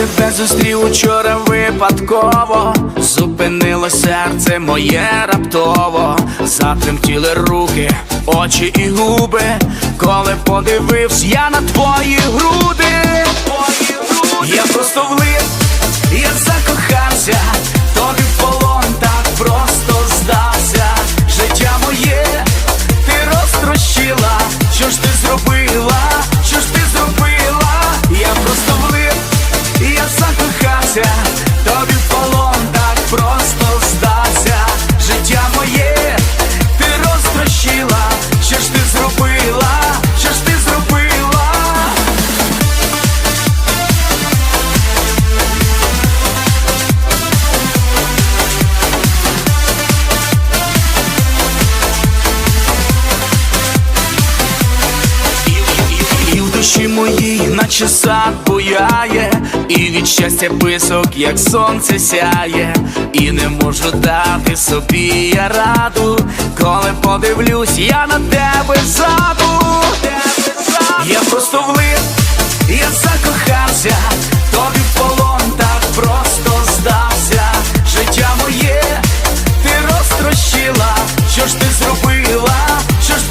тебе зустрів учора випадково, зупинило серце моє раптово, затремтіли руки, очі і губи, коли подивився я на твої груди. Очі мої, наче сад буяє, і від щастя писок, як сонце сяє, і не можу дати собі я раду, коли подивлюсь, я на тебе ззаду. Я просто влив, я закохався, тобі в полон так просто здався. Життя моє, ти розтрощила, що ж ти зробила, що ж